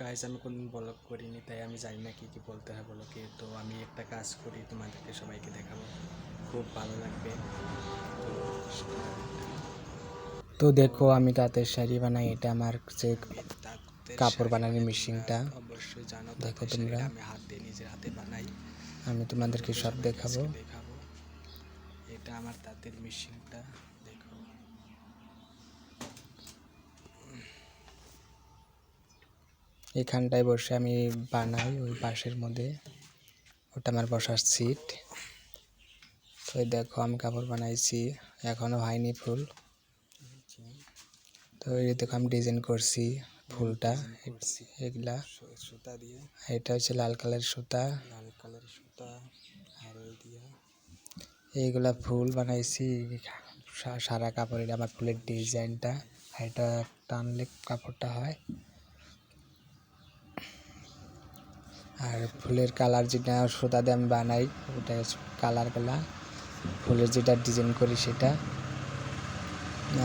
Guys আমি কোনদিন blog করিনি তাই আমি জানি না কী কী বলতে হয় ব্লগে তো আমি একটা কাজ করি তোমাদেরকে সবাইকে দেখাবো। খুব ভালো লাগবে। তো দেখো আমি তাঁতের শাড়ি বানাই এটা আমার যে কাপড় বানানোর মেশিনটা। অবশ্যই জানো দেখো তোমরা। আমি হাত দিয়ে নিজের হাতে বানাই। আমি তোমাদেরকে সব দেখাবো। দেখাবো। এটা আমার তাঁতের মেশিনটা দেখো এখানটায় বসে আমি বানাই ওই পাশের মধ্যে। ওটা আমার বসার সিট তো দেখো আমি কাপড় বানাইছি এখনও হয়নি ফুল। তো এই দেখো আমি ডিজাইন করছি ফুলটা, এগুলা। সুতা দিয়ে এটা হচ্ছে লাল কালার সুতা। লাল কালার সুতা আর ওই এইগুলা ফুল বানাইছি সারা কাপড়ের আমার ফুলের ডিজাইনটা এটা টানলে কাপড়টা হয়। আর ফুলের কালার যেটা সুতা দিয়ে আমি বানাই, ওটা কালারগুলা ফুলের যেটা ডিজাইন করি সেটা।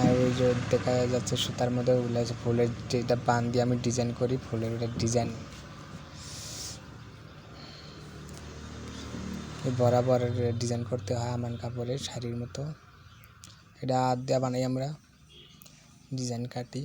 আর ওই যে দেখা যাচ্ছে সুতার মধ্যে ওগুলো হচ্ছে ফুলের যেটা বান দিয়ে আমি ডিজাইন করি, ফুলের ওটা ডিজাইন বরাবর ডিজাইন করতে হয় আমান কাপড়ের শাড়ির মতো। এটা হাত বানাই আমরা ডিজাইন কাটি।